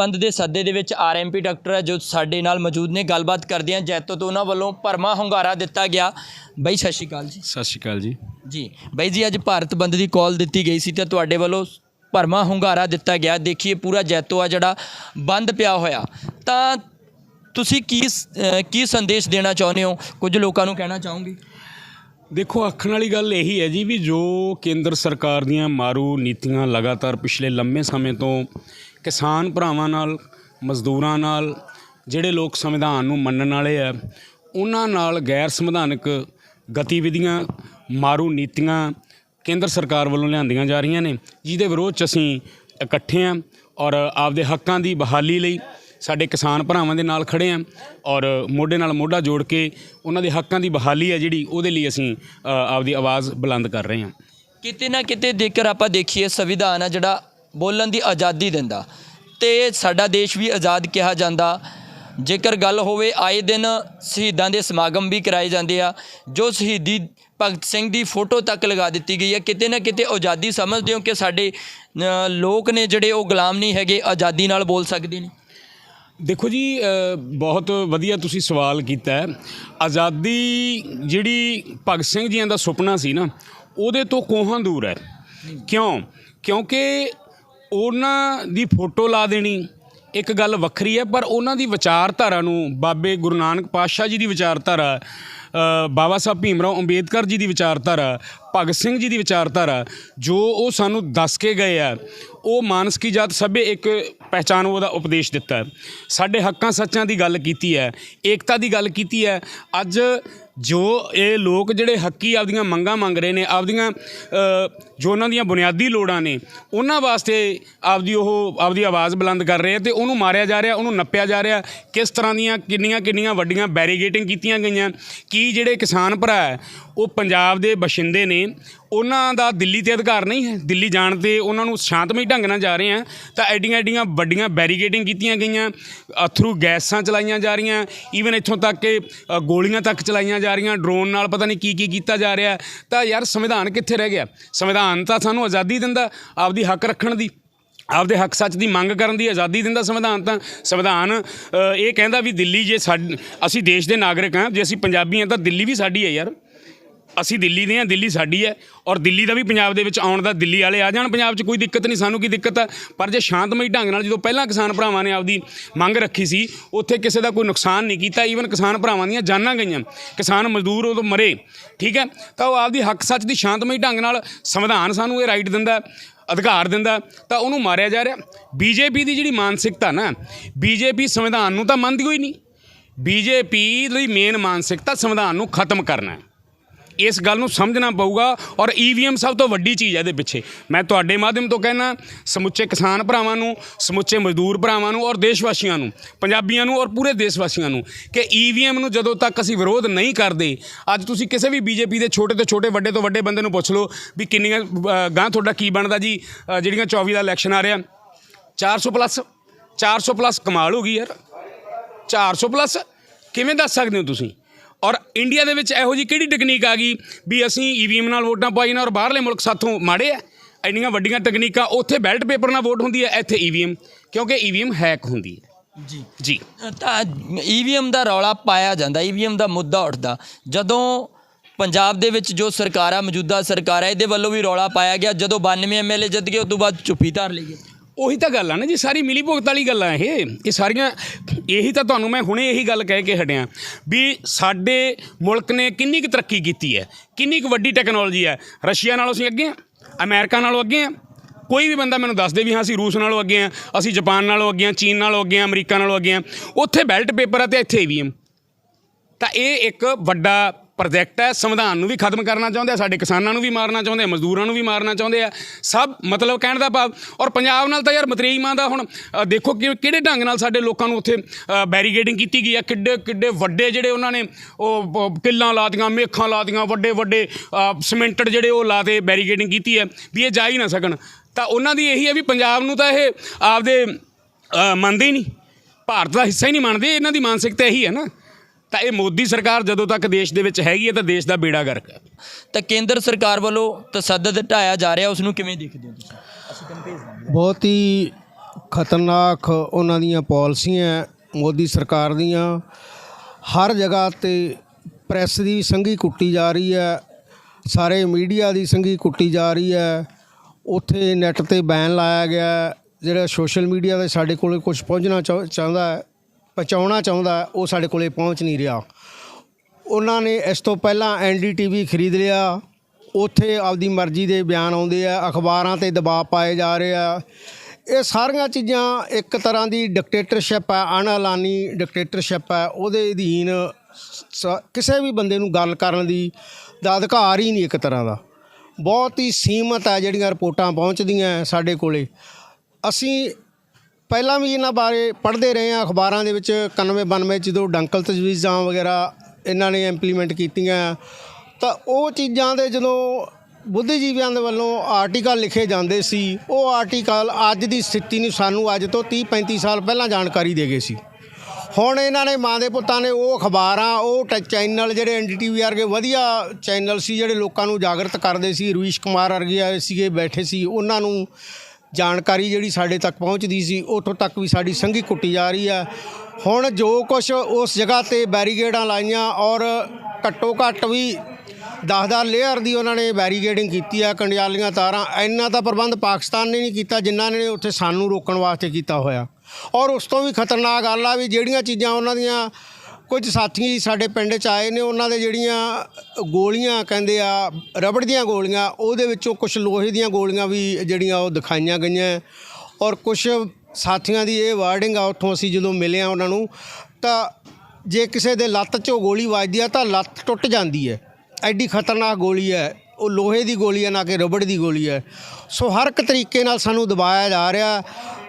ਬੰਦ ਦੇ ਸੱਦੇ ਦੇ ਵਿੱਚ ਆਰਐਮਪੀ ਡਾਕਟਰ ਹੈ ਜੋ ਸਾਡੇ ਨਾਲ ਮੌਜੂਦ ਨੇ। ਗੱਲਬਾਤ ਕਰਦੇ ਹਾਂ ਜੈਤੋ ਤੋਂ ਉਹਨਾਂ ਵੱਲੋਂ ਭਰਮਾ ਹੁੰਗਾਰਾ ਦਿੱਤਾ ਗਿਆ। ਬਾਈ ਸਤਿ ਸ਼੍ਰੀ ਅਕਾਲ ਜੀ। ਸਤਿ ਸ਼੍ਰੀ ਅਕਾਲ ਜੀ। ਜੀ ਬਾਈ ਜੀ ਅੱਜ ਭਾਰਤ ਬੰਦ ਦੀ ਕਾਲ ਦਿੱਤੀ ਗਈ ਸੀ ਤੇ ਤੁਹਾਡੇ ਵੱਲੋਂ ਭਰਮਾ ਹੁੰਗਾਰਾ ਦਿੱਤਾ ਗਿਆ। ਦੇਖੀਏ ਪੂਰਾ ਜੈਤੋ ਆ ਜਿਹੜਾ ਬੰਦ ਪਿਆ ਹੋਇਆ। ਤਾਂ ਤੁਸੀਂ ਕੀ ਕੀ ਸੰਦੇਸ਼ ਦੇਣਾ ਚਾਹੁੰਦੇ ਹੋ? ਕੁਝ ਲੋਕਾਂ ਨੂੰ ਕਹਿਣਾ ਚਾਹੋਗੇ? ਦੇਖੋ ਆਖਣ ਵਾਲੀ ਗੱਲ ਇਹੀ ਹੈ ਜੀ ਵੀ ਜੋ ਕੇਂਦਰ ਸਰਕਾਰ ਦੀਆਂ ਮਾਰੂ ਨੀਤੀਆਂ ਲਗਾਤਾਰ ਪਿਛਲੇ ਲੰਮੇ ਸਮੇਂ ਤੋਂ ਕਿਸਾਨ ਭਰਾਵਾਂ ਨਾਲ, ਮਜ਼ਦੂਰਾਂ ਨਾਲ, ਜਿਹੜੇ ਲੋਕ ਸੰਵਿਧਾਨ ਨੂੰ ਮੰਨਣ ਵਾਲੇ ਆ, ਉਹਨਾਂ ਨਾਲ ਗੈਰ ਸੰਵਿਧਾਨਕ ਗਤੀਵਿਧੀਆਂ, ਮਾਰੂ ਨੀਤੀਆਂ ਕੇਂਦਰ ਸਰਕਾਰ ਵੱਲੋਂ ਲਿਆਂਦੀਆਂ ਜਾ ਰਹੀਆਂ ਨੇ, ਜਿਹਦੇ ਵਿਰੋਧ 'ਚ ਅਸੀਂ ਇਕੱਠੇ ਆ ਔਰ ਆਪਦੇ ਹੱਕਾਂ ਦੀ ਬਹਾਲੀ ਲਈ ਸਾਡੇ ਕਿਸਾਨ ਭਰਾਵਾਂ ਦੇ ਨਾਲ ਖੜੇ ਆ ਔਰ ਮੋਢੇ ਨਾਲ ਮੋਢਾ ਜੋੜ ਕੇ ਉਹਨਾਂ ਦੇ ਹੱਕਾਂ ਦੀ ਬਹਾਲੀ ਹੈ ਜਿਹੜੀ, ਉਹਦੇ ਲਈ ਅਸੀਂ ਆਪਦੀ ਆਵਾਜ਼ ਬੁਲੰਦ ਕਰ ਰਹੇ ਹਾਂ ਕਿਤੇ ਨਾ ਕਿਤੇ ਜੇਕਰ ਆਪਾਂ ਦੇਖੀਏ ਸੰਵਿਧਾਨ ਆ ਜਿਹੜਾ ਬੋਲਣ ਦੀ ਆਜ਼ਾਦੀ ਦਿੰਦਾ। ਤੇ ਸਾਡਾ ਦੇਸ਼ ਵੀ ਆਜ਼ਾਦ ਕਿਹਾ ਜਾਂਦਾ। ਜੇਕਰ ਗੱਲ ਹੋਵੇ, ਆਏ ਦਿਨ ਸ਼ਹੀਦਾਂ ਦੇ ਸਮਾਗਮ ਵੀ ਕਰਾਏ ਜਾਂਦੇ ਆ, ਜੋ ਸ਼ਹੀਦੀ ਭਗਤ ਸਿੰਘ ਦੀ ਫੋਟੋ ਤੱਕ ਲਗਾ ਦਿੱਤੀ ਗਈ ਹੈ ਕਿਤੇ ਨਾ ਕਿਤੇ ਆਜ਼ਾਦੀ ਸਮਝਦੇ ਹੋ ਕਿ ਸਾਡੇ ਲੋਕ ਨੇ ਜਿਹੜੇ ਉਹ ਗੁਲਾਮ ਨਹੀਂ ਹੈਗੇ, ਆਜ਼ਾਦੀ ਨਾਲ ਬੋਲ ਸਕਦੇ ਨੇ? ਦੇਖੋ ਜੀ ਬਹੁਤ ਵਧੀਆ ਤੁਸੀਂ ਸਵਾਲ ਕੀਤਾ ਹੈ। ਆਜ਼ਾਦੀ ਜਿਹੜੀ ਭਗਤ ਸਿੰਘ ਜੀਆਂ ਦਾ ਸੁਪਨਾ ਸੀ ਨਾ, ਉਹਦੇ ਤੋਂ ਕੋਹਾਂ ਦੂਰ ਹੈ। ਕਿਉਂ? ਕਿਉਂਕਿ ਉਹਨਾਂ ਦੀ ਫੋਟੋ ਲਾ ਦੇਣੀ। ਇੱਕ ਗੱਲ ਵੱਖਰੀ ਹੈ, ਪਰ ਉਹਨਾਂ ਦੀ ਵਿਚਾਰਧਾਰਾ ਨੂੰ ਬਾਬੇ ਗੁਰੂ ਨਾਨਕ ਪਾਤਸ਼ਾਹ ਜੀ ਦੀ ਵਿਚਾਰਧਾਰਾ ਬਾਬਾ ਸਾਹਿਬ ਭੀਮਰਾਓ ਅੰਬੇਦਕਰ ਜੀ ਦੀ ਵਿਚਾਰਧਾਰਾ, ਭਗਤ ਸਿੰਘ ਜੀ ਦੀ ਵਿਚਾਰਧਾਰਾ, ਜੋ ਉਹ ਸਾਨੂੰ ਦੱਸ ਕੇ ਗਏ ਆ, ਉਹ ਮਾਨਸ ਜਾਤ ਸਭੇ ਇੱਕ ਪਹਿਚਾਨ ਉਹਦਾ ਉਪਦੇਸ਼ ਦਿੱਤਾ ਸਾਡੇ ਹੱਕਾਂ ਸੱਚਾਂ ਦੀ ਗੱਲ ਕੀਤੀ ਹੈ, ਏਕਤਾ ਦੀ ਗੱਲ ਕੀਤੀ ਹੈ। ਅੱਜ ਜੋ ਇਹ ਲੋਕ ਜਿਹੜੇ ਹੱਕੀ ਆਪਦੀਆਂ ਮੰਗਾਂ ਮੰਗ ਰਹੇ ਨੇ, ਆਪਦੀਆਂ ਜੋ ਉਹਨਾਂ ਦੀਆਂ ਬੁਨਿਆਦੀ ਲੋੜਾਂ ਨੇ, ਉਹਨਾਂ ਵਾਸਤੇ ਆਪਦੀ ਉਹ ਆਪਦੀ ਆਵਾਜ਼ ਬੁਲੰਦ ਕਰ ਰਹੇ ਆ ਤੇ ਉਹਨੂੰ ਮਾਰਿਆ ਜਾ ਰਿਹਾ, ਉਹਨੂੰ ਨੱਪਿਆ ਜਾ ਰਿਹਾ। ਕਿਸ ਤਰ੍ਹਾਂ ਦੀਆਂ ਕਿੰਨੀਆਂ ਕਿੰਨੀਆਂ ਵੱਡੀਆਂ ਬੈਰੀਗੇਟਿੰਗ ਕੀਤੀਆਂ ਗਈਆਂ? ਕੀ ਜਿਹੜੇ ਕਿਸਾਨ ਭਰਾ ਹੈ, ਉਹ ਪੰਜਾਬ ਦੇ ਬਸ਼ਿੰਦੇ ਨੇ ਉਹਨਾਂ ਦਾ ਦਿੱਲੀ ਤੇ ਅਧਿਕਾਰ ਨਹੀਂ ਹੈ। ਦਿੱਲੀ ਜਾਣ ਤੇ ਉਹਨਾਂ ਨੂੰ ਸ਼ਾਂਤਮਈ ਢੰਗ ਨਾਲ ਜਾ ਰਹੇ ਆ ਤਾਂ ਐਡੀਆਂ ਐਡੀਆਂ ਵੱਡੀਆਂ ਬੈਰੀਕੇਡਿੰਗ ਕੀਤੀਆਂ ਗਈਆਂ। ਅਥਰੂ ਗੈਸਾਂ ਚਲਾਈਆਂ ਜਾ ਰਹੀਆਂ। ਈਵਨ ਇੱਥੋਂ ਤੱਕ ਕਿ ਗੋਲੀਆਂ ਤੱਕ ਚਲਾਈਆਂ ਜਾ ਰਹੀਆਂ। ਡਰੋਨ ਨਾਲ ਪਤਾ ਨਹੀਂ ਕੀ ਕੀ ਕੀਤਾ ਜਾ ਰਿਹਾ। ਤਾਂ ਯਾਰ ਸੰਵਿਧਾਨ ਕਿੱਥੇ ਰਹਿ ਗਿਆ? ਸੰਵਿਧਾਨ ਤਾਂ ਸਾਨੂੰ ਆਜ਼ਾਦੀ ਦਿੰਦਾ, ਆਪਦੀ ਹੱਕ ਰੱਖਣ ਦੀ, ਆਪਦੇ ਹੱਕ ਸੱਚ ਦੀ ਮੰਗ ਕਰਨ ਦੀ ਆਜ਼ਾਦੀ ਦਿੰਦਾ ਸੰਵਿਧਾਨ ਤਾਂ। ਸੰਵਿਧਾਨ ਇਹ ਕਹਿੰਦਾ ਵੀ ਦਿੱਲੀ ਜੇ ਸਾਡ- ਅਸੀਂ ਦੇਸ਼ ਦੇ ਨਾਗਰਿਕ ਹਾਂ, ਜੇ ਅਸੀਂ ਪੰਜਾਬੀ ਹਾਂ ਤਾਂ ਦਿੱਲੀ ਵੀ ਸਾਡੀ ਹੈ ਯਾਰ। ਅਸੀਂ ਦਿੱਲੀ ਦੇ ਹਾਂ, ਦਿੱਲੀ ਸਾਡੀ ਹੈ ਔਰ ਦਿੱਲੀ ਦਾ ਵੀ ਪੰਜਾਬ ਦੇ ਵਿੱਚ ਆਉਣ ਦਾ ਦਿੱਲੀ ਵਾਲੇ ਆ ਜਾਣ, ਪੰਜਾਬ 'ਚ ਕੋਈ ਦਿੱਕਤ ਨਹੀਂ, ਸਾਨੂੰ ਕੀ ਦਿੱਕਤ ਆ ਪਰ ਜੇ ਸ਼ਾਂਤਮਈ ਢੰਗ ਨਾਲ ਜਦੋਂ ਪਹਿਲਾਂ ਕਿਸਾਨ ਭਰਾਵਾਂ ਨੇ ਆਪਦੀ ਮੰਗ ਰੱਖੀ ਸੀ, ਉੱਥੇ ਕਿਸੇ ਦਾ ਕੋਈ ਨੁਕਸਾਨ ਨਹੀਂ ਕੀਤਾ ਈਵਨ ਕਿਸਾਨ ਭਰਾਵਾਂ ਦੀਆਂ ਜਾਨਾਂ ਗਈਆਂ। ਕਿਸਾਨ ਮਜ਼ਦੂਰ ਉਦੋਂ ਮਰੇ, ਠੀਕ ਹੈ? ਤਾਂ ਉਹ ਆਪਦੀ ਹੱਕ ਸੱਚ ਦੀ ਸ਼ਾਂਤਮਈ ਢੰਗ ਨਾਲ ਸੰਵਿਧਾਨ ਸਾਨੂੰ ਇਹ ਰਾਈਟ ਦਿੰਦਾ, ਅਧਿਕਾਰ ਦਿੰਦਾ, ਤਾਂ ਉਹਨੂੰ ਮਾਰਿਆ ਜਾ ਰਿਹਾ। ਬੀਜੇਪੀ ਦੀ ਜਿਹੜੀ ਮਾਨਸਿਕਤਾ ਨਾ ਬੀਜੇਪੀ ਸੰਵਿਧਾਨ ਨੂੰ ਤਾਂ ਮੰਨਦੀ ਹੋਈ ਨਹੀਂ। ਬੀਜੇਪੀ ਲਈ ਮੇਨ ਮਾਨਸਿਕਤਾ ਸੰਵਿਧਾਨ ਨੂੰ ਖਤਮ ਕਰਨਾ ਹੈ। ਇਸ ਗੱਲ ਨੂੰ ਸਮਝਣਾ ਪਊਗਾ ਔਰ ਈਵੀਐਮ ਸਭ ਤੋਂ ਵੱਡੀ ਚੀਜ਼ ਹੈ ਇਹਦੇ ਪਿੱਛੇ। ਮੈਂ ਤੁਹਾਡੇ ਮਾਧਿਅਮ ਤੋਂ ਕਹਿਣਾ ਸਮੁੱਚੇ ਕਿਸਾਨ ਭਰਾਵਾਂ ਨੂੰ ਸਮੁੱਚੇ ਮਜ਼ਦੂਰ ਭਰਾਵਾਂ ਨੂੰ ਔਰ ਦੇਸ਼ ਵਾਸੀਆਂ ਨੂੰ ਪੰਜਾਬੀਆਂ ਨੂੰ ਔਰ ਪੂਰੇ ਦੇਸ਼ ਵਾਸੀਆਂ ਨੂੰ ਕਿ ਈਵੀਐਮ ਨੂੰ ਜਦੋਂ ਤੱਕ ਅਸੀਂ ਵਿਰੋਧ ਨਹੀਂ ਕਰਦੇ ਅੱਜ ਤੁਸੀਂ ਕਿਸੇ ਵੀ ਬੀਜੇਪੀ ਦੇ ਛੋਟੇ ਤੋਂ ਛੋਟੇ ਵੱਡੇ ਤੋਂ ਵੱਡੇ ਬੰਦੇ ਨੂੰ ਪੁੱਛ ਲਓ ਵੀ ਕਿੰਨੀਆਂ ਅ, ਗਾਂ ਤੁਹਾਡਾ ਕੀ ਬਣਦਾ ਜੀ ਜਿਹੜੀਆਂ 24 ਦਾ ਇਲੈਕਸ਼ਨ ਆ ਰਿਹਾ। 400 ਪਲੱਸ 400 ਪਲੱਸ ਕਮਾਲ ਹੋ ਗਈ ਯਾਰ। 400 ਪਲੱਸ ਕਿਵੇਂ ਦੱਸ ਸਕਦੇ ਹੋ ਤੁਸੀਂ? ਔਰ ਇੰਡੀਆ ਦੇ ਵਿੱਚ ਇਹੋ ਜੀ ਕਿਹੜੀ ਟੈਕਨੀਕ ਆ ਗਈ ਵੀ ਅਸੀਂ ਈਵੀਐਮ ਨਾਲ ਵੋਟਾਂ ਪਾਈ ਨਾ ਔਰ ਬਾਹਰਲੇ ਮੁਲਕ ਸਾਥੋਂ ਮਾੜੇ ਆ? ਇੰਨੀਆਂ ਵੱਡੀਆਂ ਟੈਕਨੀਕਾਂ ਉੱਥੇ ਬੈਲਟ ਪੇਪਰ ਨਾਲ ਵੋਟ ਹੁੰਦੀ ਹੈ ਇੱਥੇ ਈਵੀਐਮ ਕਿਉਂਕਿ ਈਵੀਐਮ ਹੈਕ ਹੁੰਦੀ ਹੈ। ਜੀ। ਜੀ। ਤਾਂ ਈਵੀਐਮ ਦਾ ਰੌਲਾ ਪਾਇਆ ਜਾਂਦਾ ਈਵੀਐਮ ਦਾ ਮੁੱਦਾ ਉੱਠਦਾ। ਜਦੋਂ ਪੰਜਾਬ ਦੇ ਵਿੱਚ ਜੋ ਸਰਕਾਰ ਆ ਮੌਜੂਦਾ ਸਰਕਾਰ ਹੈ ਇਹਦੇ ਵੱਲੋਂ ਵੀ ਰੌਲਾ ਪਾਇਆ ਗਿਆ। ਜਦੋਂ 92 ਐਮਐਲਏ ਜਿੱਤ ਗਏ ਉਸ ਤੋਂ ਬਾਅਦ ਚੁੱਪੀ ਧਾਰ ਲਈ ਗਈ। ਉਹੀ ਤਾਂ ਗੱਲ ਆ ਨਾ ਜੀ, ਸਾਰੀ ਮਿਲੀ ਭੁਗਤ ਵਾਲੀ ਗੱਲ ਆ ਇਹ। ਇਹ ਸਾਰੀਆਂ, ਇਹੀ ਤਾਂ ਤੁਹਾਨੂੰ ਮੈਂ ਹੁਣੇ ਇਹੀ ਗੱਲ ਕਹਿ ਕੇ ਹਟਿਆ ਵੀ ਸਾਡੇ ਮੁਲਕ ਨੇ ਕਿੰਨੀ ਕੁ ਤਰੱਕੀ ਕੀਤੀ ਹੈ, ਕਿੰਨੀ ਕੁ ਵੱਡੀ ਟੈਕਨੋਲੋਜੀ ਹੈ। ਰਸ਼ੀਆ ਨਾਲੋਂ ਅਸੀਂ ਅੱਗੇ ਹਾਂ, ਅਮਰੀਕਾ ਨਾਲੋਂ ਅੱਗੇ ਹਾਂ। ਕੋਈ ਵੀ ਬੰਦਾ ਮੈਨੂੰ ਦੱਸ ਦੇ ਵੀ ਹਾਂ, ਅਸੀਂ ਰੂਸ ਨਾਲੋਂ ਅੱਗੇ ਹਾਂ, ਅਸੀਂ ਜਾਪਾਨ ਨਾਲੋਂ ਅੱਗੇ ਹਾਂ, ਚੀਨ ਨਾਲੋਂ ਅੱਗੇ ਹਾਂ, ਅਮਰੀਕਾ ਨਾਲੋਂ ਅੱਗੇ ਹਾਂ। ਉੱਥੇ ਬੈਲਟ ਪੇਪਰ ਆ ਤੇ ਇੱਥੇ ਈਵੀਐਮ ਤਾਂ ਇਹ ਇੱਕ ਵੱਡਾ ਪ੍ਰੋਜੈਕਟ ਹੈ, ਸੰਵਿਧਾਨ ਨੂੰ ਵੀ ਖਤਮ ਕਰਨਾ ਚਾਹੁੰਦੇ ਆ, ਸਾਡੇ ਕਿਸਾਨਾਂ ਨੂੰ ਵੀ ਮਾਰਨਾ ਚਾਹੁੰਦੇ ਆ, ਮਜ਼ਦੂਰਾਂ ਨੂੰ ਵੀ ਮਾਰਨਾ ਚਾਹੁੰਦੇ ਆ। ਸਭ ਮਤਲਬ ਕਹਿਣ ਦਾ ਭਾਵ, ਔਰ ਪੰਜਾਬ ਨਾਲ ਤਾਂ ਯਾਰ ਮਤਰੇਈ ਮਾਂ ਦਾ ਹੁਣ ਦੇਖੋ ਕਿ ਕਿਹੜੇ ਢੰਗ ਨਾਲ ਸਾਡੇ ਲੋਕਾਂ ਨੂੰ ਉੱਥੇ ਬੈਰੀਗੇਡਿੰਗ ਕੀਤੀ ਗਈ ਆ, ਕਿੱਡੇ ਕਿੱਡੇ ਵੱਡੇ ਜਿਹੜੇ ਉਹਨਾਂ ਨੇ, ਉਹ ਕਿੱਲਾਂ ਲਾਤੀਆਂ, ਮੇਖਾਂ ਲਾਤੀਆਂ, ਵੱਡੇ ਵੱਡੇ ਸਿਮੈਂਟਡ ਜਿਹੜੇ ਉਹ ਲਾਤੇ ਬੈਰੀਗੇਡਿੰਗ ਕੀਤੀ ਹੈ, ਵੀ ਇਹ ਜਾ ਹੀ ਨਾ ਸਕਣ। ਤਾਂ ਉਹਨਾਂ ਦੀ ਇਹੀ ਹੈ ਵੀ ਪੰਜਾਬ ਨੂੰ ਤਾਂ ਇਹ ਆਪਦੇ ਮੰਨਦੇ ਹੀ ਨਹੀਂ। ਭਾਰਤ ਦਾ ਹਿੱਸਾ ਹੀ ਨਹੀਂ ਮੰਨਦੇ, ਇਹਨਾਂ ਦੀ ਮਾਨਸਿਕਤਾ ਇਹੀ ਹੈ ਨਾ। ਤਾਂ ਇਹ ਮੋਦੀ ਸਰਕਾਰ ਜਦੋਂ ਤੱਕ ਦੇਸ਼ ਦੇ ਵਿੱਚ ਹੈਗੀ ਹੈ ਤਾਂ ਦੇਸ਼ ਦਾ ਬੇੜਾ ਗਰਕ ਹੈ। ਤਾਂ ਕੇਂਦਰ ਸਰਕਾਰ ਵੱਲੋਂ ਤਸੱਦਦ ਢਾਇਆ ਜਾ ਰਿਹਾ ਉਸ ਨੂੰ ਕਿਵੇਂ ਦੇਖਦੇ ਹੋ ਤੁਸੀਂ? ਅਸੀਂ ਤੈਨੂੰ ਭੇਜ ਦਾਂਗੇ। ਬਹੁਤ ਹੀ ਖਤਰਨਾਕ ਉਹਨਾਂ ਦੀਆਂ ਪਾਲਿਸੀਆਂ ਮੋਦੀ ਸਰਕਾਰ ਦੀਆਂ। ਹਰ ਜਗ੍ਹਾ ਤੇ ਪ੍ਰੈਸ ਦੀ ਸੰਘੀ ਕੁੱਟੀ ਜਾ ਰਹੀ ਹੈ ਸਾਰੇ ਮੀਡੀਆ ਦੀ ਸੰਘੀ ਕੁੱਟੀ ਜਾ ਰਹੀ ਹੈ। ਉੱਥੇ ਨੈੱਟ ਤੇ ਬੈਨ ਲਾਇਆ ਗਿਆ। ਜਿਹੜਾ ਸੋਸ਼ਲ ਮੀਡੀਆ ਤੇ ਸਾਡੇ ਕੋਲੇ ਕੁਝ ਪਹੁੰਚਣਾ ਚਾਹ- ਚਾਹੁੰਦਾ ਹੈ ਪਹੁੰਚਾਉਣਾ ਚਾਹੁੰਦਾ, ਉਹ ਸਾਡੇ ਕੋਲੇ ਪਹੁੰਚ ਨਹੀਂ ਰਿਹਾ। ਉਹਨਾਂ ਨੇ ਇਸ ਤੋਂ ਪਹਿਲਾਂ ਐਨਡੀਟੀਵੀ ਖਰੀਦ ਲਿਆ। ਉੱਥੇ ਆਪਦੀ ਮਰਜ਼ੀ ਦੇ ਬਿਆਨ ਆਉਂਦੇ ਆ, ਅਖਬਾਰਾਂ ਤੇ ਦਬਾਅ ਪਾਏ ਜਾ ਰਹੇ ਆ। ਇਹ ਸਾਰੀਆਂ ਚੀਜ਼ਾਂ ਇੱਕ ਤਰ੍ਹਾਂ ਦੀ ਡਿਕਟੇਟਰਸ਼ਿਪ ਹੈ ਅਣਐਲਾਨੀ ਡਿਕਟੇਟਰਸ਼ਿਪ ਹੈ ਉਹਦੇ ਅਧੀਨ ਸ- ਕਿਸੇ ਵੀ ਬੰਦੇ ਨੂੰ ਗੱਲ ਕਰਨ ਦੀ ਦਾ ਅਧਿਕਾਰ ਹੀ ਨਹੀਂ ਇੱਕ ਤਰ੍ਹਾਂ ਦਾ। ਬਹੁਤ ਹੀ ਸੀਮਤ ਹੈ ਜਿਹੜੀਆਂ ਰਿਪੋਰਟਾਂ ਪਹੁੰਚਦੀਆਂ ਸਾਡੇ ਕੋਲੇ। ਅਸੀਂ ਪਹਿਲਾਂ ਵੀ ਇਹਨਾਂ ਬਾਰੇ ਪੜ੍ਹਦੇ ਰਹੇ ਹਾਂ, ਅਖਬਾਰਾਂ ਦੇ ਵਿੱਚ 91 92 ਜਦੋਂ ਡੰਕਲ ਤਜਵੀਜ਼ਾਂ ਵਗੈਰਾ ਇਹਨਾਂ ਨੇ ਇੰਪਲੀਮੈਂਟ ਕੀਤੀਆਂ। ਤਾਂ ਉਹ ਚੀਜ਼ਾਂ ਦੇ ਜਦੋਂ ਬੁੱਧੀਜੀਵੀਆਂ ਦੇ ਵੱਲੋਂ ਆਰਟੀਕਲ ਲਿਖੇ ਜਾਂਦੇ ਸੀ, ਉਹ ਆਰਟੀਕਲ ਅੱਜ ਦੀ ਸਥਿਤੀ ਨੂੰ ਸਾਨੂੰ ਅੱਜ ਤੋਂ 30 35 ਸਾਲ ਪਹਿਲਾਂ ਜਾਣਕਾਰੀ ਦੇ ਗਏ ਸੀ। ਹੁਣ ਇਹਨਾਂ ਨੇ ਮਾਂ ਦੇ ਪੁੱਤਾਂ ਨੇ ਉਹ ਅਖਬਾਰਾਂ, ਉਹ ਟ- ਚੈਨਲ ਜਿਹੜੇ ਐਨਡੀਟੀਵੀ ਵਰਗੇ ਵਧੀਆ ਚੈਨਲ ਸੀ, ਜਿਹੜੇ ਲੋਕਾਂ ਨੂੰ ਜਾਗਰਤ ਕਰਦੇ ਸੀ, ਰਵੀਸ਼ ਕੁਮਾਰ ਵਰਗੇ ਆਏ ਸੀਗੇ, ਬੈਠੇ ਸੀ, ਉਹਨਾਂ ਨੂੰ ਜਾਣਕਾਰੀ ਜਿਹੜੀ ਸਾਡੇ ਤੱਕ ਪਹੁੰਚਦੀ ਸੀ, ਉੱਥੋਂ ਤੱਕ ਵੀ ਸਾਡੀ ਸੰਘੀ ਕੁੱਟੀ ਜਾ ਰਹੀ ਆ। ਹੁਣ ਜੋ ਕੁਝ ਉਸ ਜਗ੍ਹਾ ਤੇ ਬੈਰੀਗੇਡਾਂ ਲਾਈਆਂ ਔਰ ਘੱਟੋ ਘੱਟ ਵੀ 10-10 ਲੇਅਰ ਦੀ ਉਹਨਾਂ ਨੇ ਬੈਰੀਗੇਡਿੰਗ ਕੀਤੀ ਆ, ਕੰਡਿਆਲੀਆਂ ਤਾਰਾਂ, ਇੰਨਾ ਤਾਂ ਪ੍ਰਬੰਧ ਪਾਕਿਸਤਾਨ ਨੇ ਨਹੀਂ ਕੀਤਾ ਜਿੰਨਾ ਨੇ ਉੱਥੇ ਸਾਨੂੰ ਰੋਕਣ ਵਾਸਤੇ ਕੀਤਾ ਹੋਇਆ। ਔਰ ਉਸ ਤੋਂ ਵੀ ਖਤਰਨਾਕ ਗੱਲ ਆ ਵੀ ਜਿਹੜੀਆਂ ਚੀਜ਼ਾਂ ਉਹਨਾਂ ਦੀਆਂ ਕੁਝ ਸਾਥੀ ਸਾਡੇ ਪਿੰਡ 'ਚ ਆਏ ਨੇ, ਉਹਨਾਂ ਦੇ ਜਿਹੜੀਆਂ ਗੋਲੀਆਂ ਕਹਿੰਦੇ ਆ, ਰਬੜ ਦੀਆਂ ਗੋਲੀਆਂ, ਉਹਦੇ ਵਿੱਚੋਂ ਕੁਝ ਲੋਹੇ ਦੀਆਂ ਗੋਲੀਆਂ ਵੀ ਜਿਹੜੀਆਂ ਉਹ ਦਿਖਾਈਆਂ ਗਈਆਂ। ਔਰ ਕੁਝ ਸਾਥੀਆਂ ਦੀ ਇਹ ਵਾਰਡਿੰਗ ਆ, ਉੱਥੋਂ ਅਸੀਂ ਜਦੋਂ ਮਿਲੇ ਆ ਉਹਨਾਂ ਨੂੰ, ਤਾਂ ਜੇ ਕਿਸੇ ਦੇ ਲੱਤ 'ਚੋਂ ਗੋਲੀ ਵੱਜਦੀ ਆ, ਤਾਂ ਲੱਤ ਟੁੱਟ ਜਾਂਦੀ ਹੈ। ਐਡੀ ਖਤਰਨਾਕ ਗੋਲੀ ਹੈ, ਉਹ ਲੋਹੇ ਦੀ ਗੋਲੀ ਹੈ ਨਾ ਕਿ ਰਬੜ ਦੀ ਗੋਲੀ ਹੈ। ਸੋ ਹਰ ਇੱਕ ਤਰੀਕੇ ਨਾਲ ਸਾਨੂੰ ਦਬਾਇਆ ਜਾ ਰਿਹਾ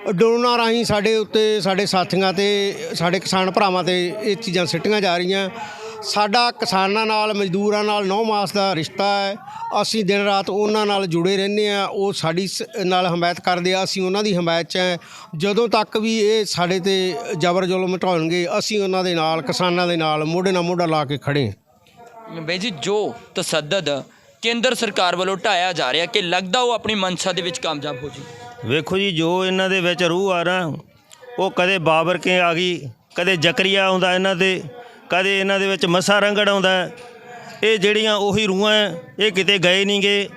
ਡਰੋਨਾਂ ਰਾਹੀਂ ਸਾਡੇ ਉੱਤੇ, ਸਾਡੇ ਸਾਥੀਆਂ ਤੇ, ਸਾਡੇ ਕਿਸਾਨ ਭਰਾਵਾਂ ਤੇ ਇਹ ਚੀਜ਼ਾਂ ਸਿੱਟੀਆਂ ਜਾ ਰਹੀਆਂ। ਸਾਡਾ ਕਿਸਾਨਾਂ ਨਾਲ, ਮਜ਼ਦੂਰਾਂ ਨਾਲ, ਨੌ ਮਾਸ ਦਾ ਰਿਸ਼ਤਾ ਹੈ। ਅਸੀਂ ਦਿਨ ਰਾਤ ਉਹਨਾਂ ਨਾਲ ਜੁੜੇ ਰਹਿੰਦੇ ਆ ਉਹ ਸਾਡੀ ਸ- ਨਾਲ ਹਮਾਇਤ ਕਰਦੇ ਆ। ਅਸੀਂ ਉਹਨਾਂ ਦੀ ਹਮਾਇਤ 'ਚ ਹੈ। ਜਦੋਂ ਤੱਕ ਵੀ ਇਹ ਸਾਡੇ ਤੇ ਜ਼ਬਰ ਜ਼ੁਲਮ ਢਾਉਣਗੇ, ਅਸੀਂ ਉਹਨਾਂ ਦੇ ਨਾਲ, ਕਿਸਾਨਾਂ ਦੇ ਨਾਲ ਮੋਢੇ ਨਾਲ ਮੋਢਾ ਲਾ ਕੇ ਖੜੇ ਹਾਂ। ਬਈ ਜੀ, ਜੋ ਤਸੱਦਦ ਕੇਂਦਰ ਸਰਕਾਰ ਵੱਲੋਂ ਢਾਇਆ ਜਾ ਰਿਹਾ ਕਿ ਲੱਗਦਾ ਉਹ ਆਪਣੀ ਮਨਸ਼ਾ ਦੇ ਵਿੱਚ ਕਾਮਯਾਬ ਹੋ ਜੀ ਵੇਖੋ ਜੀ, ਜੋ ਇਹਨਾਂ ਦੇ ਵਿੱਚ ਰੂਹ ਆ ਨਾ, ਉਹ ਕਦੇ ਬਾਬਰ ਕੇ ਆ ਗਈ, ਕਦੇ ਜ਼ਕਰੀਆ ਆਉਂਦਾ ਇਹਨਾਂ ਤੇ, ਕਦੇ ਇਹਨਾਂ ਦੇ ਵਿੱਚ ਮਸਾ ਰੰਗੜ ਆਉਂਦਾ। ਇਹ ਜਿਹੜੀਆਂ ਉਹੀ ਰੂਹਾਂ ਇਹ ਕਿਤੇ ਗਏ ਨਹੀਂ ਗਏ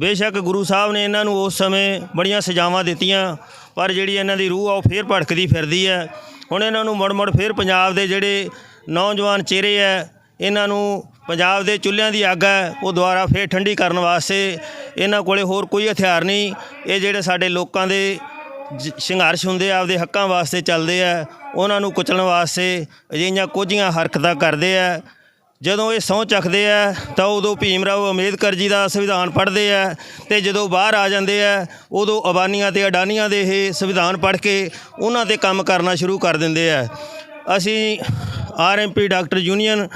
ਬੇਸ਼ੱਕ ਗੁਰੂ ਸਾਹਿਬ ਨੇ ਇਹਨਾਂ ਨੂੰ ਉਸ ਸਮੇਂ ਬੜੀਆਂ ਸਜ਼ਾਵਾਂ ਦਿੱਤੀਆਂ, ਪਰ ਜਿਹੜੀ ਇਹਨਾਂ ਦੀ ਰੂਹ ਆ, ਉਹ ਫੇਰ ਭੜਕਦੀ ਫਿਰਦੀ ਹੈ ਹੁਣ ਇਹਨਾਂ ਨੂੰ ਮੁੜ ਮੁੜ ਫੇਰ ਪੰਜਾਬ ਦੇ ਜਿਹੜੇ ਨੌਜਵਾਨ ਚਿਹਰੇ ਹੈ ਇਹਨਾਂ ਨੂੰ ਪੰਜਾਬ ਦੇ ਚੁੱਲ੍ਹਿਆਂ ਦੀ ਅੱਗ ਹੈ, ਉਹ ਦੁਬਾਰਾ ਫੇਰ ਠੰਡੀ ਕਰਨ ਵਾਸਤੇ ਇਹਨਾਂ ਕੋਲੇ ਹੋਰ ਕੋਈ ਹਥਿਆਰ ਨਹੀਂ। ਇਹ ਜਿਹੜੇ ਸਾਡੇ ਲੋਕਾਂ ਦੇ ਸੰਘਰਸ਼ ਹੁੰਦੇ ਆ, ਆਪਦੇ ਹੱਕਾਂ ਵਾਸਤੇ ਚੱਲਦੇ ਆ, ਉਹਨਾਂ ਨੂੰ ਕੁਚਲਣ ਵਾਸਤੇ ਅਜਿਹੀਆਂ ਕੁਝੀਆਂ ਹਰਕਤਾਂ ਕਰਦੇ ਆ। ਜਦੋਂ ਇਹ ਸਹੁੰ ਚੱਕਦੇ ਆ, ਤਾਂ ਉਦੋਂ ਭੀਮ ਰਾਓ ਅੰਬੇਦਕਰ ਜੀ ਦਾ ਸੰਵਿਧਾਨ ਪੜ੍ਹਦੇ ਆ ਤੇ ਜਦੋਂ ਬਾਹਰ ਆ ਜਾਂਦੇ ਆ, ਉਦੋਂ ਅਬਾਨੀਆਂ ਤੇ ਅਡਾਨੀਆਂ ਦੇ ਇਹ ਸੰਵਿਧਾਨ ਪੜ੍ਹ ਕੇ ਉਹਨਾਂ ਤੇ ਕੰਮ ਕਰਨਾ ਸ਼ੁਰੂ ਕਰ ਦਿੰਦੇ ਆ। ਅਸੀਂ RMP doctor union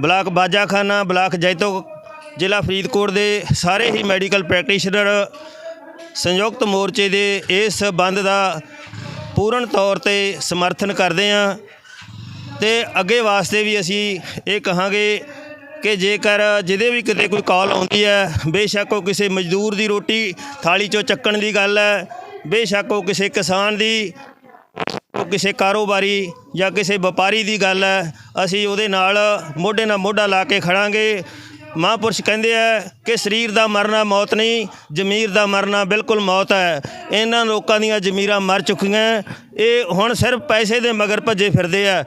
block Bajakhana, block Jaito, ਜ਼ਿਲ੍ਹਾ ਫਰੀਦਕੋਟ ਦੇ ਸਾਰੇ ਹੀ ਮੈਡੀਕਲ ਪ੍ਰੈਕਟੀਸ਼ਨਰ ਸੰਯੁਕਤ ਮੋਰਚੇ ਦੇ ਇਸ ਬੰਦ ਦਾ ਪੂਰਨ ਤੌਰ ਤੇ ਸਮਰਥਨ ਕਰਦੇ ਹਾਂ ਤੇ ਅੱਗੇ ਵਾਸਤੇ ਵੀ ਅਸੀਂ ਇਹ ਕਹਾਂਗੇ ਕਿ ਜੇਕਰ ਜਿਹਦੇ ਵੀ ਕਿਤੇ ਕੋਈ ਕਾਲ ਆਉਂਦੀ ਹੈ, ਬੇਸ਼ੱਕ ਉਹ ਕਿਸੇ ਮਜ਼ਦੂਰ ਦੀ ਰੋਟੀ ਥਾਲੀ ਚੋਂ ਚੱਕਣ ਦੀ ਗੱਲ ਹੈ, ਬੇਸ਼ੱਕ ਉਹ ਕਿਸੇ ਕਿਸਾਨ ਦੀ ਕਿਸੇ ਕਾਰੋਬਾਰੀ ਜਾਂ ਕਿਸੇ ਵਪਾਰੀ ਦੀ ਗੱਲ ਹੈ, ਅਸੀਂ ਉਹਦੇ ਨਾਲ ਮੋਢੇ ਨਾਲ ਮੋਢਾ ਲਾ ਕੇ ਖੜਾਂਗੇ। ਮਹਾਂਪੁਰਸ਼ ਕਹਿੰਦੇ ਆ ਕਿ ਸਰੀਰ ਦਾ ਮਰਨਾ ਮੌਤ ਨਹੀਂ, ਜ਼ਮੀਰ ਦਾ ਮਰਨਾ ਬਿਲਕੁਲ ਮੌਤ ਹੈ। ਇਹਨਾਂ ਲੋਕਾਂ ਦੀਆਂ ਜ਼ਮੀਰਾਂ ਮਰ ਚੁੱਕੀਆਂ। ਇਹ ਹੁਣ ਸਿਰਫ ਪੈਸੇ ਦੇ ਮਗਰ ਭੱਜੇ ਫਿਰਦੇ ਆ।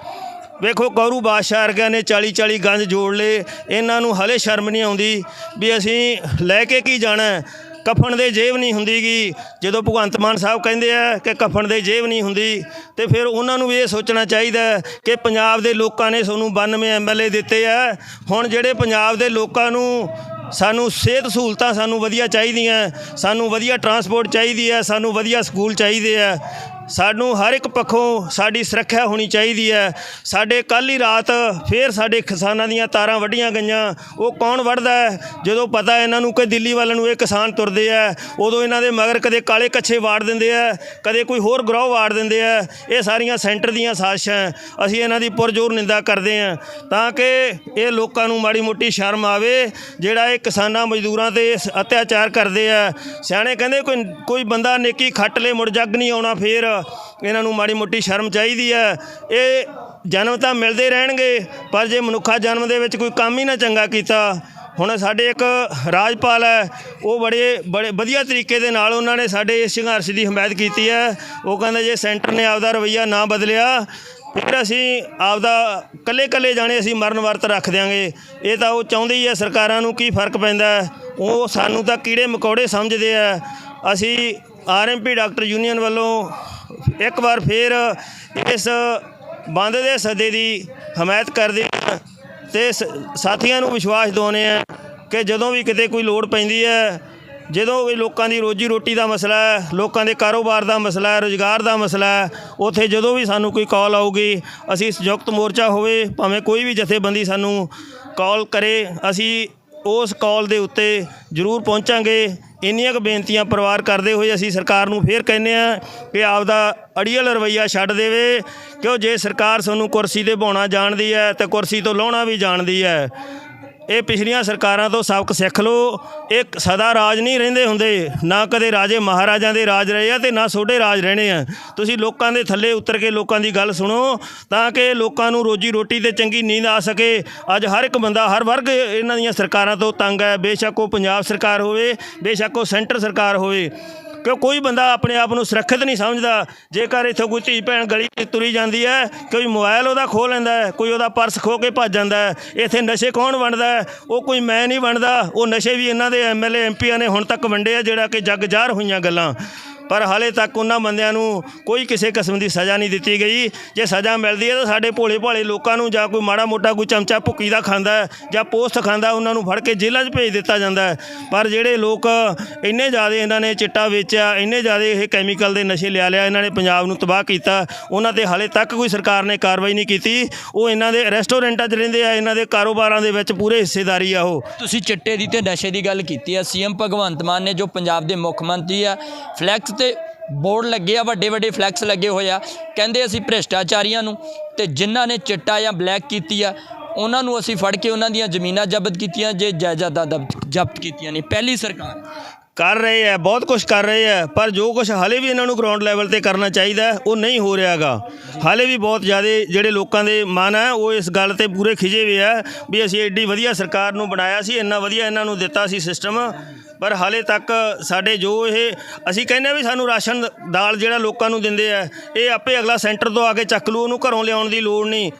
ਵੇਖੋ, ਕੌਰੂ ਬਾਦਸ਼ਾਹ ਵਰਗਿਆਂ ਨੇ 40 40 ਗੰਜ ਜੋੜ ਲਏ। ਇਹਨਾਂ ਨੂੰ ਹਲੇ ਸ਼ਰਮ ਨਹੀਂ ਆਉਂਦੀ ਵੀ ਅਸੀਂ ਲੈ ਕੇ ਕੀ ਜਾਣਾ ਕਫਨ ਦੇ ਜੇਬ ਨਹੀਂ ਹੁੰਦੀਗੀ ਜਦੋਂ ਭਗਵੰਤ ਮਾਨ ਸਾਹਿਬ ਕਹਿੰਦੇ ਆ ਕਿ ਕਫਨ ਦੇ ਜੇਬ ਨਹੀਂ ਹੁੰਦੀ, ਤੇ ਫਿਰ ਉਹਨਾਂ ਨੂੰ ਵੀ ਇਹ ਸੋਚਣਾ ਚਾਹੀਦਾ ਕਿ ਪੰਜਾਬ ਦੇ ਲੋਕਾਂ ਨੇ ਤੁਹਾਨੂੰ 92 ਐਮਐਲਏ ਦਿੱਤੇ ਆ। ਹੁਣ ਜਿਹੜੇ ਪੰਜਾਬ ਦੇ ਲੋਕਾਂ ਨੂੰ ਸਾਨੂੰ ਸਿਹਤ ਸਹੂਲਤਾਂ ਸਾਨੂੰ ਵਧੀਆ ਚਾਹੀਦੀਆਂ, ਸਾਨੂੰ ਵਧੀਆ ਟਰਾਂਸਪੋਰਟ ਚਾਹੀਦੀ ਹੈ, ਸਾਨੂੰ ਵਧੀਆ ਸਕੂਲ ਚਾਹੀਦੇ ਆ। ਸਾਨੂੰ ਹਰ ਇੱਕ ਪੱਖੋਂ ਸਾਡੀ ਸੁਰੱਖਿਆ ਹੋਣੀ ਚਾਹੀਦੀ ਹੈ। ਸਾਡੇ ਕੱਲ੍ਹ ਹੀ ਰਾਤ ਫੇਰ ਸਾਡੇ ਕਿਸਾਨਾਂ ਦੀਆਂ ਤਾਰਾਂ ਵੱਢੀਆਂ ਗਈਆਂ। ਉਹ ਕੌਣ ਵੱਢਦਾ ਹੈ? ਜਦੋਂ ਪਤਾ ਇਹਨਾਂ ਨੂੰ ਕਿ ਦਿੱਲੀ ਵੱਲ ਨੂੰ ਇਹ ਕਿਸਾਨ ਤੁਰਦੇ ਆ ਉਦੋਂ ਇਹਨਾਂ ਦੇ ਮਗਰ ਕਦੇ ਕਾਲੇ ਕੱਛੇ ਵਾੜ ਦਿੰਦੇ ਆ ਕਦੇ ਕੋਈ ਹੋਰ ਗਰੋਹ ਵਾੜ ਦਿੰਦੇ ਆ ਇਹ ਸਾਰੀਆਂ ਸੈਂਟਰ ਦੀਆਂ ਸਾਜ਼ਿਸ਼ਾਂ ਅਸੀਂ ਇਹਨਾਂ ਦੀ ਪੁਰਜ਼ੋਰ ਨਿੰਦਾ ਕਰਦੇ ਆ ਤਾਂ ਕਿ ਇਹ ਲੋਕਾਂ ਨੂੰ ਮਾੜੀ ਮੋਟੀ ਸ਼ਰਮ ਆਵੇ, ਜਿਹੜਾ ਇਹ ਕਿਸਾਨਾਂ ਮਜ਼ਦੂਰਾਂ ਤੇ ਇਸ ਅਤਿਆਚਾਰ ਕਰਦੇ ਆ ਸਿਆਣੇ ਕਹਿੰਦੇ ਕੋਈ ਕੋਈ ਬੰਦਾ ਨੇਕੀ ਖੱਟ ਲੇ, ਮੁੜ ਜੱਗ ਨਹੀਂ ਆਉਣਾ ਫੇਰ। ਇਹਨਾਂ ਨੂੰ ਮਾੜੀ ਮੋਟੀ ਸ਼ਰਮ ਚਾਹੀਦੀ ਹੈ। ਇਹ ਜਨਮ ਤਾਂ ਮਿਲਦੇ ਰਹਿਣਗੇ, ਪਰ ਜੇ ਮਨੁੱਖਾ ਜਨਮ ਦੇ ਵਿੱਚ ਕੋਈ ਕੰਮ ਹੀ ਨਾ ਚੰਗਾ ਕੀਤਾ, ਹੁਣ ਸਾਡੇ ਇੱਕ ਰਾਜਪਾਲ ਹੈ, ਉਹ ਬੜੇ ਬੜੇ ਵਧੀਆ ਤਰੀਕੇ ਦੇ ਨਾਲ ਉਹਨਾਂ ਨੇ ਸਾਡੇ ਇਸ ਸੰਘਰਸ਼ ਦੀ ਹਮਾਇਤ ਕੀਤੀ ਹੈ। ਉਹ ਕਹਿੰਦੇ ਜੇ ਸੈਂਟਰ ਨੇ ਆਪਦਾ ਰਵਈਆ ਨਾ ਬਦਲਿਆ, ਫਿਰ ਅਸੀਂ ਆਪਦਾ ਕੱਲੇ ਕੱਲੇ ਜਾਣੇ ਅਸੀਂ ਮਰਨ ਵਰਤ ਰੱਖ ਦਿਆਂਗੇ। ਇਹ ਤਾਂ ਉਹ ਚਾਹੁੰਦੇ ਹੀ ਆ ਸਰਕਾਰਾਂ ਨੂੰ ਕੀ ਫ਼ਰਕ ਪੈਂਦਾ ਉਹ ਸਾਨੂੰ ਤਾਂ ਕੀੜੇ ਮਕੌੜੇ ਸਮਝਦੇ ਆ ਅਸੀਂ ਆਰਐਮਪੀ ਡਾਕਟਰ ਯੂਨੀਅਨ ਵੱਲੋਂ ਇੱਕ ਵਾਰ ਫੇਰ ਇਸ ਬੰਦ ਦੇ ਸੱਦੇ ਦੀ ਹਮਾਇਤ ਕਰਦੇ ਹਾਂ ਤੇ ਸ- ਸਾਥੀਆਂ ਨੂੰ ਵਿਸ਼ਵਾਸ ਦਿਵਾਉਂਦੇ ਆ ਕਿ ਜਦੋਂ ਵੀ ਕਿਤੇ ਕੋਈ ਲੋੜ ਪੈਂਦੀ ਹੈ, ਜਦੋਂ ਵੀ ਲੋਕਾਂ ਦੀ ਰੋਜੀ ਰੋਟੀ ਦਾ ਮਸਲਾ ਹੈ, ਲੋਕਾਂ ਦੇ ਕਾਰੋਬਾਰ ਦਾ ਮਸਲਾ ਹੈ, ਰੋਜ਼ਗਾਰ ਦਾ ਮਸਲਾ ਹੈ, ਉੱਥੇ ਜਦੋਂ ਵੀ ਸਾਨੂੰ ਕੋਈ ਕਾਲ ਆਊਗੀ, ਅਸੀਂ ਸੰਯੁਕਤ ਮੋਰਚਾ ਹੋਵੇ, ਭਾਵੇਂ ਕੋਈ ਵੀ ਜਥੇਬੰਦੀ ਸਾਨੂੰ ਕਾਲ ਕਰੇ, ਅਸੀਂ ਉਸ ਕਾਲ ਦੇ ਉੱਤੇ ਜ਼ਰੂਰ ਪਹੁੰਚਾਂਗੇ। ਇੰਨੀਆਂ ਕੁ ਬੇਨਤੀਆਂ ਪਰਿਵਾਰ ਕਰਦੇ ਹੋਏ ਅਸੀਂ ਸਰਕਾਰ ਨੂੰ ਫੇਰ ਕਹਿੰਦੇ ਆ ਕਿ ਆਪਦਾ ਅੜੀਅਲ ਰਵਈਆ ਛੱਡ ਦੇਵੇ, ਕਿਉਂ ਜੇ ਸਰਕਾਰ ਸਾਨੂੰ ਕੁਰਸੀ ਤੇ ਬਹਾਉਣਾ ਜਾਣਦੀ ਹੈ ਤੇ ਕੁਰਸੀ ਤੋਂ ਲਾਉਣਾ ਵੀ ਜਾਣਦੀ ਹੈ। ਇਹ ਪਿਛਲੀਆਂ ਸਰਕਾਰਾਂ ਤੋਂ ਸਬਕ ਸਿੱਖ ਲਓ। ਇਹ ਸਦਾ ਰਾਜ ਨਹੀਂ ਰਹਿੰਦੇ ਹੁੰਦੇ। ਨਾ ਕਦੇ ਰਾਜੇ ਮਹਾਰਾਜਾਂ ਦੇ ਰਾਜ ਰਹੇ ਆ ਤੇ ਨਾ ਛੋਟੇ ਰਾਜ ਰਹਿਣੇ ਆ। ਤੁਸੀਂ ਲੋਕਾਂ ਦੇ ਥੱਲੇ ਉਤਰ ਕੇ ਲੋਕਾਂ ਦੀ ਗੱਲ ਸੁਣੋ ਤਾਂ ਕਿ ਲੋਕਾਂ ਨੂੰ ਰੋਜੀ ਰੋਟੀ ਤੇ ਚੰਗੀ ਨੀਂਦ ਆ ਸਕੇ। ਅੱਜ ਹਰ ਇੱਕ ਬੰਦਾ, ਹਰ ਵਰਗ ਇਹਨਾਂ ਦੀਆਂ ਸਰਕਾਰਾਂ ਤੋਂ ਤੰਗ ਹੈ। ਬੇਸ਼ੱਕ ਉਹ ਪੰਜਾਬ ਸਰਕਾਰ ਹੋਵੇ, ਬੇਸ਼ੱਕ ਉਹ ਸੈਂਟਰ ਸਰਕਾਰ ਹੋਵੇ। ਕਿਉਂ ਕੋਈ ਬੰਦਾ ਆਪਣੇ ਆਪ ਨੂੰ ਸੁਰੱਖਿਅਤ ਨਹੀਂ ਸਮਝਦਾ? ਜੇਕਰ ਇੱਥੋਂ ਕੋਈ ਧੀ ਭੈਣ ਗਲੀ 'ਚ ਤੁਰੀ ਜਾਂਦੀ ਹੈ, ਕੋਈ ਮੋਬਾਈਲ ਉਹਦਾ ਖੋਹ ਲੈਂਦਾ ਹੈ, ਕੋਈ ਉਹਦਾ ਪਰਸ ਖੋ ਕੇ ਭੱਜ ਜਾਂਦਾ ਹੈ, ਇੱਥੇ ਨਸ਼ੇ ਕੌਣ ਵੰਡਦਾ ਹੈ? ਉਹ ਕੋਈ ਮੈਂ ਨਹੀਂ ਵੰਡਦਾ, ਉਹ ਨਸ਼ੇ ਵੀ ਇਹਨਾਂ ਦੇ ਐਮਐਲਏ ਐਮਪੀਆਂ ਨੇ ਹੁਣ ਤੱਕ ਵੰਡੇ ਆ, ਜਿਹੜਾ ਕਿ ਜੱਗ ਜ਼ਾਹਰ ਹੋਈਆਂ ਗੱਲਾਂ। ਪਰ ਹਾਲੇ ਤੱਕ ਉਹਨਾਂ ਬੰਦਿਆਂ ਨੂੰ ਕੋਈ ਕਿਸੇ ਕਿਸਮ ਦੀ ਸਜ਼ਾ ਨਹੀਂ ਦਿੱਤੀ ਗਈ। ਜੇ ਸਜ਼ਾ ਮਿਲਦੀ ਹੈ ਤਾਂ ਸਾਡੇ ਭੋਲੇ ਭਾਲੇ ਲੋਕਾਂ ਨੂੰ ਜਾਂ ਕੋਈ ਮਾੜਾ ਮੋਟਾ ਕੋਈ ਚਮਚਾ ਭੁੱਕੀ ਦਾ ਖਾਂਦਾ ਜਾਂ ਪੋਸਟ ਖਾਂਦਾ ਉਹਨਾਂ ਨੂੰ ਫੜ ਕੇ ਜੇਲ੍ਹਾਂ 'ਚ ਭੇਜ ਦਿੱਤਾ ਜਾਂਦਾ ਪਰ ਜਿਹੜੇ ਲੋਕ ਇੰਨੇ ਜ਼ਿਆਦਾ ਇਹਨਾਂ ਨੇ ਚਿੱਟਾ ਵੇਚਿਆ, ਇੰਨੇ ਜ਼ਿਆਦਾ ਇਹ ਕੈਮੀਕਲ ਦੇ ਨਸ਼ੇ ਲਿਆ ਲਿਆ, ਇਹਨਾਂ ਨੇ ਪੰਜਾਬ ਨੂੰ ਤਬਾਹ ਕੀਤਾ, ਉਹਨਾਂ ਤੇ ਹਾਲੇ ਤੱਕ ਕੋਈ ਸਰਕਾਰ ਨੇ ਕਾਰਵਾਈ ਨਹੀਂ ਕੀਤੀ। ਉਹ ਇਹਨਾਂ ਦੇ ਰੈਸਟੋਰੈਂਟਾਂ 'ਚ ਰਹਿੰਦੇ ਆ, ਇਹਨਾਂ ਦੇ ਕਾਰੋਬਾਰਾਂ ਦੇ ਵਿੱਚ ਪੂਰੇ ਹਿੱਸੇਦਾਰੀ ਆ ਉਹ। ਤੁਸੀਂ ਚਿੱਟੇ ਦੀ ਤੇ ਨਸ਼ੇ ਦੀ ਗੱਲ ਕੀਤੀ ਹੈ ਸੀਐਮ ਭਗਵੰਤ ਮਾਨ ਨੇ ਜੋ ਪੰਜਾਬ ਦੇ ਮੁੱਖ ਮੰਤਰੀ ਆ ਫਲੈਕਸ ਤੇ ਬੋਰਡ ਲੱਗੇ ਆ, ਵੱਡੇ ਵੱਡੇ ਫਲੈਕਸ ਲੱਗੇ ਹੋਏ ਆ। ਕਹਿੰਦੇ ਅਸੀਂ ਭ੍ਰਿਸ਼ਟਾਚਾਰੀਆਂ ਨੂੰ ਤੇ ਜਿਨ੍ਹਾਂ ਨੇ ਚਿੱਟਾ ਜਾਂ ਬਲੈਕ ਕੀਤੀ ਆ, ਉਹਨਾਂ ਨੂੰ ਅਸੀਂ ਫੜ ਕੇ ਉਹਨਾਂ ਦੀਆਂ ਜ਼ਮੀਨਾਂ ਜ਼ਬਤ ਕੀਤੀਆਂ, ਜੇ ਜਾਇਦਾਦਾਂ ਦਬ- ਜ਼ਬਤ ਕੀਤੀਆਂ ਨੇ। ਪਹਿਲੀ ਸਰਕਾਰ। ਕਰ ਰਹੇ ਹੈ ਬਹੁਤ ਕੁਝ ਕਰ ਰਹੇ ਹੈ ਪਰ ਜੋ ਕੁਝ ਹਾਲੇ ਵੀ ਇਹਨਾਂ ਨੂੰ ਗਰਾਊਂਡ ਲੈਵਲ ਤੇ ਕਰਨਾ ਚਾਹੀਦਾ, ਉਹ ਨਹੀਂ ਹੋ ਰਿਹਾਗਾ ਹਾਲੇ ਵੀ ਬਹੁਤ ਜ਼ਿਆਦਾ ਜਿਹੜੇ ਲੋਕਾਂ ਦੇ ਮਨ ਹੈ ਉਹ ਇਸ ਗੱਲ ਤੇ ਪੂਰੇ ਖਿਜੇ ਹੋਏ ਆ ਵੀ ਅਸੀਂ ਐਡੀ ਵਧੀਆ ਸਰਕਾਰ ਨੂੰ ਬਣਾਇਆ ਸੀ, ਇੰਨਾ ਵਧੀਆ ਇਹਨਾਂ ਨੂੰ ਦਿੱਤਾ ਸੀ ਸਿਸਟਮ ਪਰ ਹਾਲੇ ਤੱਕ ਸਾਡੇ ਜੋ ਇਹ, ਅਸੀਂ ਕਹਿੰਦੇ ਆ ਵੀ ਸਾਨੂੰ ਰਾਸ਼ਨ ਦਾਲ ਜਿਹੜਾ ਲੋਕਾਂ ਨੂੰ ਦਿੰਦੇ ਆ, ਇਹ ਆਪੇ ਅਗਲਾ ਸੈਂਟਰ ਤੋਂ ਆ ਕੇ ਚੱਕ ਲੂ, ਉਹਨੂੰ ਘਰੋਂ ਲਿਆਉਣ ਦੀ ਲੋੜ ਨਹੀਂ।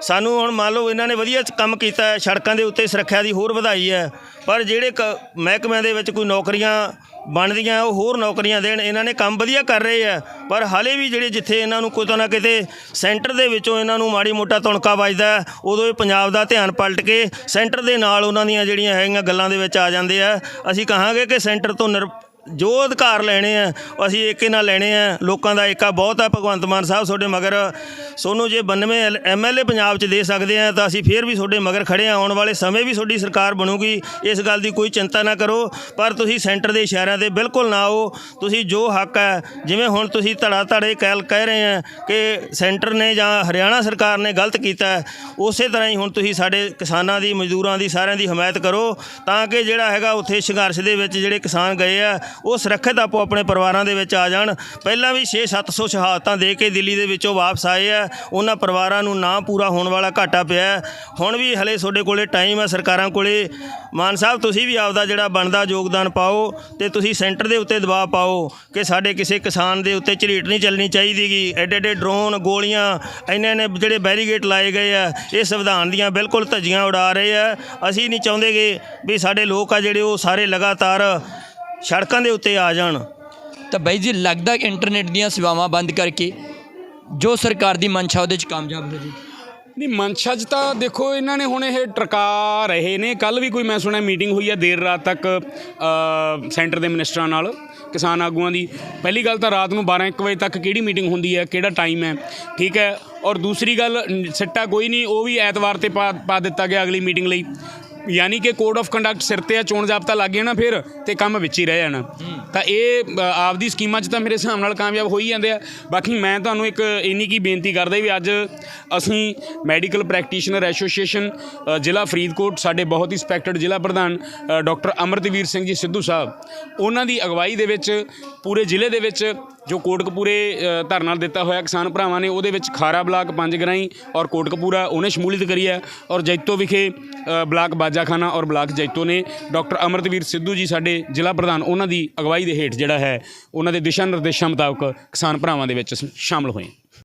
ਸਾਨੂੰ ਹੁਣ ਮੰਨ ਲਓ ਇਹਨਾਂ ਨੇ ਵਧੀਆ ਕੰਮ ਕੀਤਾ ਹੈ, ਸੜਕਾਂ ਦੇ ਉੱਤੇ ਸੁਰੱਖਿਆ ਦੀ ਹੋਰ ਵਧਾਈ ਹੈ, ਪਰ ਜਿਹੜੇ ਕ- ਮਹਿਕਮਿਆਂ ਦੇ ਵਿੱਚ ਕੋਈ ਨੌਕਰੀਆਂ ਬਣਦੀਆਂ, ਉਹ ਹੋਰ ਨੌਕਰੀਆਂ ਦੇਣ, ਇਹਨਾਂ ਨੇ ਕੰਮ ਵਧੀਆ ਕਰ ਰਹੇ ਆ ਪਰ ਹਾਲੇ ਵੀ ਜਿਹੜੇ ਜਿੱਥੇ ਇਹਨਾਂ ਨੂੰ ਕੋਈ ਨਾ ਕਿਤੇ ਸੈਂਟਰ ਦੇ ਵਿੱਚੋਂ ਇਹਨਾਂ ਨੂੰ ਮਾੜੀ ਮੋਟਾ ਤੁਣਕਾ ਵੱਜਦਾ ਉਦੋਂ ਇਹ ਪੰਜਾਬ ਦਾ ਧਿਆਨ ਪਲਟ ਕੇ ਸੈਂਟਰ ਦੇ ਨਾਲ ਉਹਨਾਂ ਦੀਆਂ ਜਿਹੜੀਆਂ ਹੈਗੀਆਂ ਗੱਲਾਂ ਦੇ ਵਿੱਚ ਆ ਜਾਂਦੇ ਆ ਅਸੀਂ ਕਹਾਂਗੇ ਕਿ ਸੈਂਟਰ ਤੋਂ ਨਿਰ ਜੋ ਅਧਿਕਾਰ ਲੈਣੇ ਆ, ਅਸੀਂ ਏਕੇ ਨਾਲ ਲੈਣੇ ਆ। ਲੋਕਾਂ ਦਾ ਏਕਾ ਬਹੁਤ ਆ, ਭਗਵੰਤ ਮਾਨ ਸਾਹਿਬ ਤੁਹਾਡੇ ਮਗਰ। ਸੋਨੂੰ ਜੇ 92 ਐਮਐਲਏ ਪੰਜਾਬ 'ਚ ਦੇ ਸਕਦੇ ਆ, ਤਾਂ ਅਸੀਂ ਫੇਰ ਵੀ ਤੁਹਾਡੇ ਮਗਰ ਖੜੇ ਆ। ਆਉਣ ਵਾਲੇ ਸਮੇਂ ਵੀ ਤੁਹਾਡੀ ਸਰਕਾਰ ਬਣੂਗੀ। ਇਸ ਗੱਲ ਦੀ ਕੋਈ ਚਿੰਤਾ ਨਾ ਕਰੋ। ਪਰ ਤੁਸੀਂ ਸੈਂਟਰ ਦੇ ਇਸ਼ਾਰਿਆਂ ਤੇ ਬਿਲਕੁਲ ਨਾ ਆਓ। ਤੁਸੀਂ ਜੋ ਹੱਕ ਹੈ, ਜਿਵੇਂ ਹੁਣ ਤੁਸੀਂ ਧੜਾ ਧੜੇ ਕਹਿ ਕਹਿ ਰਹੇ ਆ ਕਿ ਸੈਂਟਰ ਨੇ ਜਾਂ ਹਰਿਆਣਾ ਸਰਕਾਰ ਨੇ ਗਲਤ ਕੀਤਾ ਉਸੇ ਤਰ੍ਹਾਂ ਹੀ ਹੁਣ ਤੁਸੀਂ ਸਾਡੇ ਕਿਸਾਨਾਂ ਦੀ, ਮਜ਼ਦੂਰਾਂ ਦੀ, ਸਾਰਿਆਂ ਦੀ ਹਮਾਇਤ ਕਰੋ, ਤਾਂ ਕਿ ਜਿਹੜਾ ਹੈਗਾ ਉੱਥੇ ਸੰਘਰਸ਼ ਦੇ ਵਿੱਚ ਜਿਹੜੇ ਕਿਸਾਨ ਗਏ ਆ ਉਹ ਸੁਰੱਖਿਅਤ ਆਪੋ ਆਪਣੇ ਪਰਿਵਾਰਾਂ ਦੇ ਵਿੱਚ ਆ ਜਾਣ। ਪਹਿਲਾਂ ਵੀ 6-700 ਸ਼ਹਾਦਤਾਂ ਦੇ ਕੇ ਦਿੱਲੀ ਦੇ ਵਿੱਚੋਂ ਵਾਪਸ ਆਏ ਆ। ਉਹਨਾਂ ਪਰਿਵਾਰਾਂ ਨੂੰ ਨਾ ਪੂਰਾ ਹੋਣ ਵਾਲਾ ਘਾਟਾ ਪਿਆ ਹੁਣ ਵੀ ਹਲੇ ਤੁਹਾਡੇ ਕੋਲੇ ਟਾਈਮ ਹੈ ਸਰਕਾਰਾਂ ਕੋਲੇ। ਮਾਨ ਸਾਹਿਬ, ਤੁਸੀਂ ਵੀ ਆਪਦਾ ਜਿਹੜਾ ਬਣਦਾ ਯੋਗਦਾਨ ਪਾਓ ਤੇ ਤੁਸੀਂ ਸੈਂਟਰ ਦੇ ਉੱਤੇ ਦਬਾਅ ਪਾਓ ਕਿ ਸਾਡੇ ਕਿਸੇ ਕਿਸਾਨ ਦੇ ਉੱਤੇ ਝਰੀਟ ਨਹੀਂ ਚੱਲਣੀ ਚਾਹੀਦੀਗੀ। ਐਡੇ ਐਡੇ ਡਰੋਨ ਗੋਲੀਆਂ ਇੰਨੇ ਨੇ ਜਿਹੜੇ ਬੈਰੀਗੇਟ ਲਾਏ ਗਏ ਆ, ਇਹ ਸੰਵਿਧਾਨ ਦੀਆਂ ਬਿਲਕੁਲ ਧੱਜੀਆਂ ਉਡਾ ਰਹੇ ਆ। ਅਸੀਂ ਨਹੀਂ ਚਾਹੁੰਦੇਗੇ ਵੀ ਸਾਡੇ ਲੋਕ ਆ ਜਿਹੜੇ ਉਹ ਸਾਰੇ ਲਗਾਤਾਰ ਸੜਕਾਂ ਦੇ ਉੱਤੇ ਆ ਜਾਣ। ਤਾਂ ਬਾਈ ਜੀ ਲੱਗਦਾ ਕਿ ਇੰਟਰਨੈਟ ਦੀਆਂ ਸੇਵਾਵਾਂ ਬੰਦ ਕਰਕੇ ਜੋ ਸਰਕਾਰ ਦੀ ਮਨਸ਼ਾ ਉਹਦੇ 'ਚ ਕਾਮਯਾਬ ਹੋ ਜੀ ਨਹੀਂ ਮਨਸ਼ਾ 'ਚ ਤਾਂ ਦੇਖੋ ਇਹਨਾਂ ਨੇ ਹੁਣ ਇਹ ਟਰਕਾ ਰਹੇ ਨੇ। ਕੱਲ ਵੀ ਕੋਈ ਮੈਂ ਸੁਣਿਆ ਮੀਟਿੰਗ ਹੋਈ ਹੈ ਦੇਰ ਰਾਤ ਤੱਕ ਅ, ਸੈਂਟਰ ਦੇ ਮਿਨਿਸਟਰਾਂ ਨਾਲ ਕਿਸਾਨ ਆਗੂਆਂ ਦੀ। ਪਹਿਲੀ ਗੱਲ ਤਾਂ ਰਾਤ ਨੂੰ 12 1 ਵਜੇ ਤੱਕ ਕਿਹੜੀ ਮੀਟਿੰਗ ਹੁੰਦੀ ਹੈ ਕਿਹੜਾ ਟਾਈਮ ਹੈ ਠੀਕ ਹੈ? ਔਰ ਦੂਸਰੀ ਗੱਲ ਨ- ਸਿੱਟਾ ਕੋਈ ਨਹੀਂ ਉਹ ਵੀ ਐਤਵਾਰ ਤੇ ਪਾ ਪਾ ਦਿੱਤਾ ਗਿਆ ਅਗਲੀ ਮੀਟਿੰਗ ਲਈ। ਯਾਨੀ ਕਿ ਕੋਡ ਆਫ ਕੰਡਕਟ ਸਿਰ ਤੇ ਆ ਚੋਣ ਜਾਬਤਾ ਲੱਗ ਗਿਆ ਨਾ ਫਿਰ ਤੇ ਕੰਮ ਵਿੱਚ ਹੀ ਰਹਿ ਜਾਣਾ। ਤਾਂ ਇਹ ਆਪਦੀ ਸਕੀਮਾਂ 'ਚ ਤਾਂ ਮੇਰੇ ਹਿਸਾਬ ਨਾਲ ਕਾਮਯਾਬ ਹੋ ਹੀ ਜਾਂਦੇ ਆ। ਬਾਕੀ ਮੈਂ ਤੁਹਾਨੂੰ ਇੱਕ ਇੰਨੀ ਕੀ ਬੇਨਤੀ ਕਰਦਾ ਵੀ ਅੱਜ ਅਸੀਂ ਮੈਡੀਕਲ ਪ੍ਰੈਕਟੀਸ਼ਨਰ ਐਸੋਸੀਏਸ਼ਨ ਜ਼ਿਲ੍ਹਾ ਫਰੀਦਕੋਟ ਸਾਡੇ ਬਹੁਤ ਹੀ ਸਪੈਕਟਡ ਜ਼ਿਲ੍ਹਾ ਪ੍ਰਧਾਨ ਅ, ਡਾਕਟਰ ਅਮਰਤਵੀਰ ਸਿੰਘ ਜੀ ਸਿੱਧੂ ਸਾਹਿਬ ਉਹਨਾਂ ਦੀ ਅਗਵਾਈ ਦੇ ਵਿੱਚ ਪੂਰੇ ਜ਼ਿਲ੍ਹੇ ਦੇ ਵਿੱਚ ਜੋ ਕੋਟਕਪੂਰੇ ਧਰਨਾ ਦਿੱਤਾ ਹੋਇਆ ਕਿਸਾਨ ਭਰਾਵਾਂ ਨੇ, ਉਹਦੇ ਵਿੱਚ ਖਾਰਾ ਬਲਾਕ ਪੰਜ ਗਰਾਈ ਔਰ ਕੋਟਕਪੂਰਾ ਉਹਨੇ ਸ਼ਮੂਲੀਅਤ ਕਰੀ ਹੈ ਔਰ ਜੈਤੋ ਵਿਖੇ ਬਲਾਕ ਬਾਜਾਖਾਨਾ ਔਰ ਬਲਾਕ ਜੈਤੋ ਨੇ ਡਾਕਟਰ ਅਮਰਤਵੀਰ ਸਿੱਧੂ ਜੀ ਸਾਡੇ ਜ਼ਿਲ੍ਹਾ ਪ੍ਰਧਾਨ, ਉਹਨਾਂ ਦੀ ਅਗਵਾਈ ਦੇ ਹੇਠ ਜਿਹੜਾ ਹੈ, ਉਹਨਾਂ ਦੇ ਦਿਸ਼ਾ ਨਿਰਦੇਸ਼ਾਂ ਮੁਤਾਬਕ ਕਿਸਾਨ ਭਰਾਵਾਂ ਦੇ ਵਿੱਚ ਸ਼ਾਮਲ ਹੋਏ।